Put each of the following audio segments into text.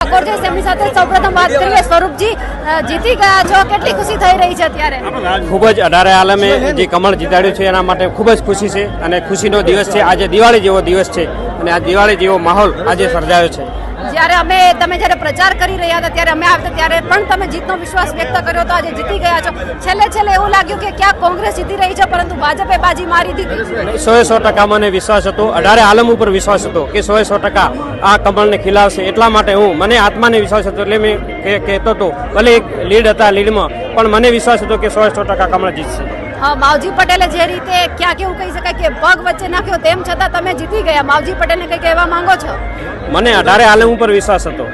ઠાકોર તેમની સાથે સૌપ્રથમ વાત કરીએ. સ્વરૂપજી જીતી ગયા છો. કેટલી ખુશી થઈ ખૂબ જ અઢારે આલમે જે કમળ જીતાડ્યું છે, એના માટે ખૂબ જ ખુશી છે. અને ખુશીનો દિવસ છે. આજે દિવાળી જેવો દિવસ છે. અને આ દિવાળી જેવો માહોલ આજે સર્જાયો છે. જ્યારે અમે તમે જ્યારે પ્રચાર કરી રહ્યા હતા, ત્યારે અમે આવતા ત્યારે પણ તમે જીતનો વિશ્વાસ વ્યક્ત કર્યો હતો, આજે જીતી ગયા છો. છેલ્લે છેલ્લે એવું લાગ્યું કે ક્યાં કોંગ્રેસ જીતી રહી છે, પરંતુ ભાજપે બાજી મારી દીધી. સો સો ટકા મને વિશ્વાસ હતો, અઢારે આલમ ઉપર વિશ્વાસ હતો કે સો સો ટકા આ કમળને ખીલાવશે, એટલા માટે હું, મને આત્માને વિશ્વાસ હતો, એટલે મેં કહેતો હતો ભલે એક લીડ હતા લીડમાં, પણ મને વિશ્વાસ હતો કે સો સો ટકા કમળ જીતશે. માવજી પટેલે જે રીતે ક્યાંક એવું કહી શકાય કે પગ વચ્ચે નાખ્યો તેમ છતાં તમે જીતી ગયા. માવજી પટેલને કંઈ કહેવા માંગો છો? મને અઢારે આલમ ઉપર વિશ્વાસ હતો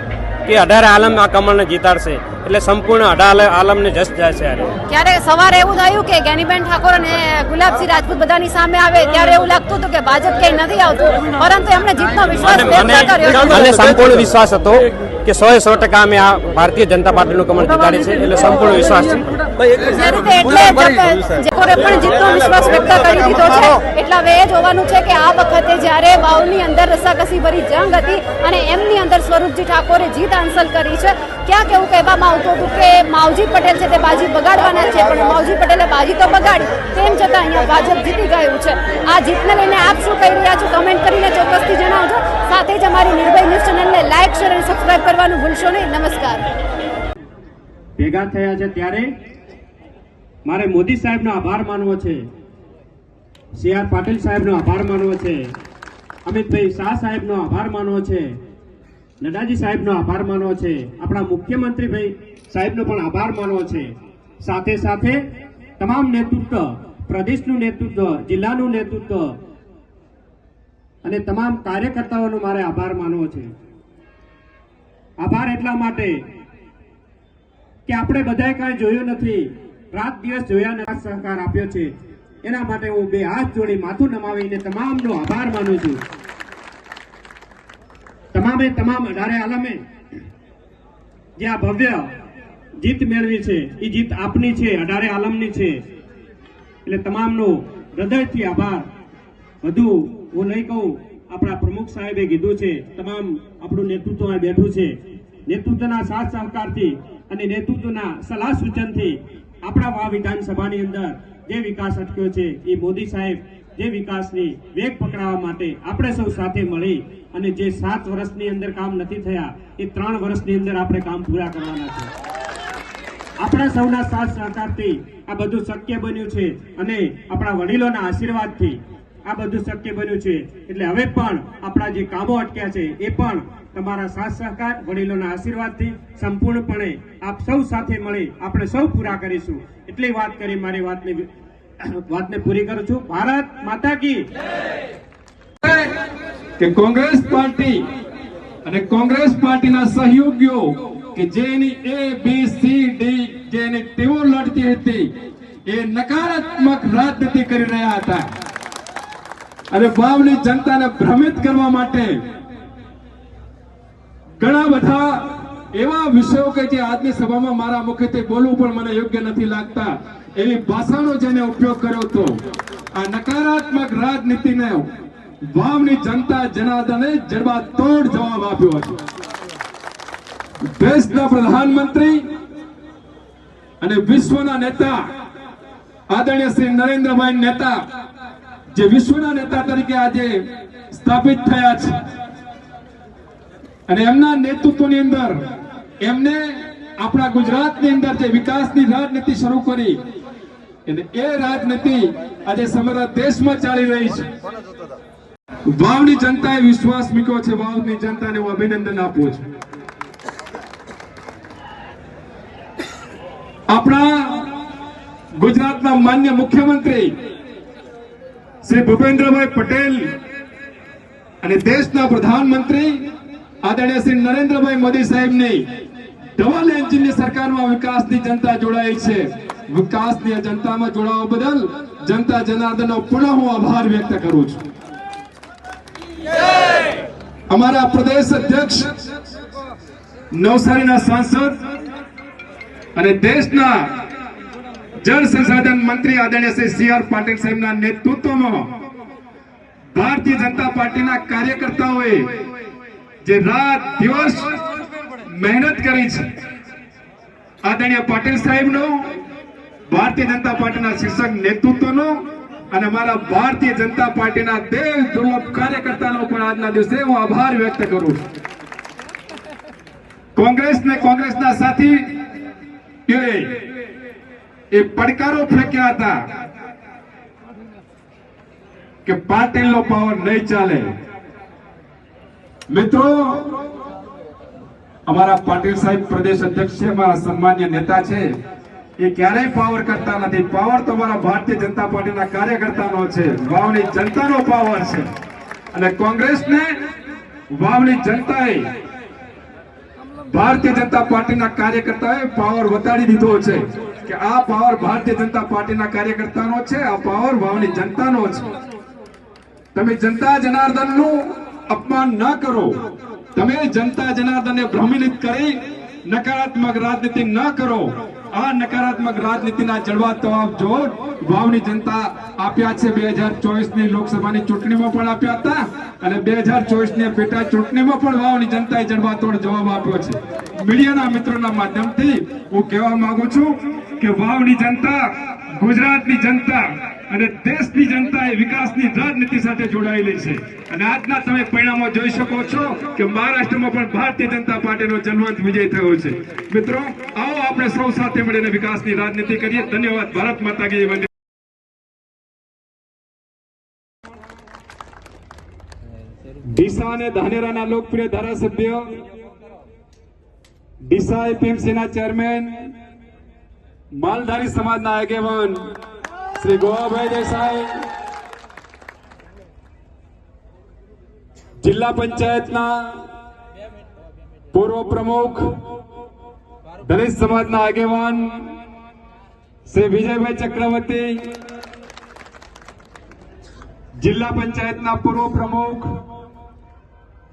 કે અઢારે આલમ આ કમળને જીતાડશે. એટલે સંપૂર્ણ અઢારે આલમને જસ જાય છે ક્યારે સવારે એવું થયું કે ગેનીબેન ઠાકોર અને ગુલાબસિંહ રાજપૂત બધાની સામે આવે ત્યારે એવું લાગતું હતું કે ભાજપ ક્યાંય નથી આવતું. પરંતુ એમણે જીતનો વિશ્વાસ મને સંપૂર્ણ વિશ્વાસ હતો કે સો સો ટકા અમે આ ભારતીય જનતા પાર્ટીનું કમળ જીતાડી છે એટલે સંપૂર્ણ વિશ્વાસ છે. એટલે જપ- જેકોરે પણ જીતનો વિશ્વાસ વ્યક્ત કરી દીધો છે એટલે હવે એ જોવાનું છે કે આ વખતે જ્યારે વાવની અંદર રસાકસી ભરી જંગ હતી અને એમની અંદર સ્વરૂપજી ઠાકોરે જીત હાંસલ કરી છે ક્યાંક એવું કહેવામાં આવતું હતું કે માવજી પટેલ છે તે બાજી બગાડવાના છે પણ માવજી પટેલે બાજી તો બગાડી તેમ છતાં અહીંયા ભાજપ જીતી ગયું છે. આ જીતને લઈને આપ શું કહી રહ્યા છો? કમેન્ટ કરીને ચોક્કસથી જણાવજો. સાથે જ અમારી નિર્ભય ન્યૂઝ ચેનલને લાઇક, શેર અને સબસ્ક્રાઇબ કરવાનું ભૂલશો નહીં. નમસ્કાર. ભેગા થયા છે ત્યારે મારે મોદી સાહેબનો આભાર માનવો છે. સી આર પાટીલ સાહેબનો આભાર માનવો છે. અમિતભાઈ શાહ સાહેબનો આભાર માનવો છે. નડાજી સાહેબનો આભાર માનવો છે. આપણા મુખ્યમંત્રી ભાઈ સાહેબનો પણ આભાર માનવો છે. સાથે સાથે તમામ નેતૃત્વ, પ્રદેશનું નેતૃત્વ, જિલ્લાનું નેતૃત્વ અને તમામ કાર્યકર્તાઓનો મારે આભાર માનવો છે. આભાર એટલા માટે કે આપણે બધાએ કાંઈ જોયું નથી. રાત દિવસ જોયા નથી, સહકાર આપ્યો છે. એના માટે હું બે હાથ જોડી માથું નમાવીને તમામનો આભાર માનું છું. તમામે તમામ અઢારે આલમે જે આ ભવ્ય જીત મેળવી છે, એ જીત આપની છે, અઢારે આલમની છે. એટલે તમામનો હૃદયથી આભાર. વધુ હું નહીં કહું, આપણા પ્રમુખ સાહેબે કીધું છે, તમામ આપણું નેતૃત્વ અહીં બેઠું છે. નેતૃત્વના સાથ સહકારથી અને નેતૃત્વના સલાહ સૂચનથી આપણા આ વિધાનસભાની અંદર જે વિકાસ અટક્યો છે, એ મોદી સાહેબ જે વિકાસની વેગ પકડાવવા માટે આપણે સૌ સાથે મળી અને જે સાત વર્ષની અંદર કામ નથી થયા, એ ત્રણ વર્ષની અંદર આપણે કામ પૂરા કરવાના છે. આપણા સૌના સાથ સહકારથી આ બધું શક્ય બન્યું છે અને આપણા વડીલોના આશીર્વાદથી આ બધું શક્ય બન્યું છે. એટલે હવે પણ આપણા જે કામો અટક્યા છે, એ પણ તમારા સાથ સહકાર, વડીલોના આશીર્વાદથી સંપૂર્ણપણે આપ સૌ સાથે મળી આપણે સૌ પૂરા કરીશું. એટલી વાત કરી, મારી વાતને વાતને પૂરી કરું છું. ભારત માતા કી કે કોંગ્રેસ પાર્ટી અને કોંગ્રેસ પાર્ટીના સહયોગીઓ કે જેની એ બી સી ડી જેની ટીમો લડતી હતી, એ નકારાત્મક રાજનીતિ કરી રહ્યા હતા. અને વાવની જનતાને ભ્રમિત કરવા માટે ઘણા બધા એવા વિષયો કે જે આજની સભામાં મારા મુખેથી બોલવું પણ મને યોગ્ય નથી લાગતા, એવી ભાષાનો જેને ઉપયોગ કર્યો હતો. આ નકારાત્મક રાજનીતિને વાવની જનતા જનાર્દને જડબાતોડ જવાબ આપ્યો હતો. દેશના પ્રધાનમંત્રી અને વિશ્વના નેતા, આદરણીય શ્રી નરેન્દ્રભાઈ નેતા જે વિશ્વના નેતા તરીકે આજે સ્થાપિત થયા છે. અને એમના નેતૃત્વની અંદર એમને આપણા ગુજરાતની અંદર જે વિકાસની રાજનીતિ શરૂ કરી અને એ રાજનીતિ આજે સમગ્ર દેશમાં ચાલી રહી છે. વાવની જનતાએ વિશ્વાસ મૂક્યો છે. વાવની જનતાને હું અભિનંદન આપું છું. આપણા ગુજરાતના માન્ય મુખ્યમંત્રી શ્રી ભૂપેન્દ્રભાઈ પટેલ અને દેશના પ્રધાનમંત્રી આદરણીય શ્રી નરેન્દ્રભાઈ મોદી સાહેબની ડબલ એન્જિનની સરકારમાં વિકાસની જનતા જોડાઈ છે. વિકાસની જનતામાં જોડાવા બદલ જનતા જનાર્દનનો પુનઃ હું આભાર વ્યક્ત કરું છું. અમારા પ્રદેશ અધ્યક્ષ, નવસારીના સાંસદ અને દેશના જળ સંસાધન મંત્રી આદરણીય શ્રી સી આર પાટીલ સાહેબના નેતૃત્વમાં ભારતીય જનતા પાર્ટીના કાર્યકર્તાઓએ જે રાત દિવસ મહેનત કરી છે, આદરણીય પાટીલ સાહેબનો, ભારતીય જનતા પાર્ટીના શીર્ષક નેતૃત્વનો અને મારા ભારતીય જનતા પાર્ટીના દેશ દુર્લભ કાર્યકર્તાનો પણ આજના દિવસે હું આભાર વ્યક્ત કરું છું. કોંગ્રેસ ને કોંગ્રેસના સાથી એ પડકારો ફેંક્યા હતા કે પાટીલનો પાવર નહીં ચાલે. મિત્રો, અમારા પાટીલ સાહેબ પ્રદેશ અધ્યક્ષ છે અમારા સન્માન્ય નેતા છે. એ ક્યારેય પાવર કરતા નથી. પાવર તો અમારા ભારતીય જનતા પાર્ટીના કાર્યકર્તાનો છે. વાવની જનતાનો પાવર છે. અને કોંગ્રેસને વાવની જનતાએ, ભારતીય જનતા પાર્ટીના કાર્યકર્તાએ પાવર વધારી દીધો છે. કે આ પાવર ભારતીય જનતા પાર્ટીના કાર્યકર્તાનો છે, આ પાવર ભાવની જનતાનો છે. તમે જનતા જનાર્દનનું અપમાન ન કરો. તમે જનતા જનાર્દનને ભ્રમિલિત કરી નકારાત્મક રાજનીતિ ન કરો. આ નકારાત્મક રાજનીતિના જળવા જવાબ જો વાવની જનતા આપ્યા છે, બે હજાર ચોવીસની લોકસભાની ચૂંટણીમાં પણ આપ્યા હતા અને બે હજાર ચોવીસની પેટા ચૂંટણીમાં પણ વાવની જનતાએ જડબાતોડ જવાબ આપ્યો છે. મીડિયાના મિત્રોના માધ્યમથી હું કહેવા માંગુ છું કે વાવની જનતા, ગુજરાતની જનતા અને દેશની જનતા એ વિકાસની રાજનીતિ સાથે જોડાયેલી છે. અને આજના તમે પરિણામો જોઈ શકો છો કે મહારાષ્ટ્રમાં પણ ભારતીય જનતા પાર્ટીનો જનવંત વિજય થયો છે. મિત્રો, આવો આપણે સૌ સાથે મળીને વિકાસની રાજનીતિ કરીએ. ધન્યવાદ. ભારત માતા કી ડીસા અને ધાનેરાના લોકપ્રિય ધારાસભ્ય ડીસા એપીએમસીના ચેરમેન માલધારી સમાજના આગેવાન શ્રી ગોવાભાઈ દેસાઈ જિલ્લા પંચાયતના પૂર્વ પ્રમુખ દલિત સમાજના આગેવાન શ્રી વિજયભાઈ ચક્રવર્તી જિલ્લા પંચાયતના પૂર્વ પ્રમુખ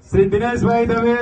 શ્રી દિનેશભાઈ દવે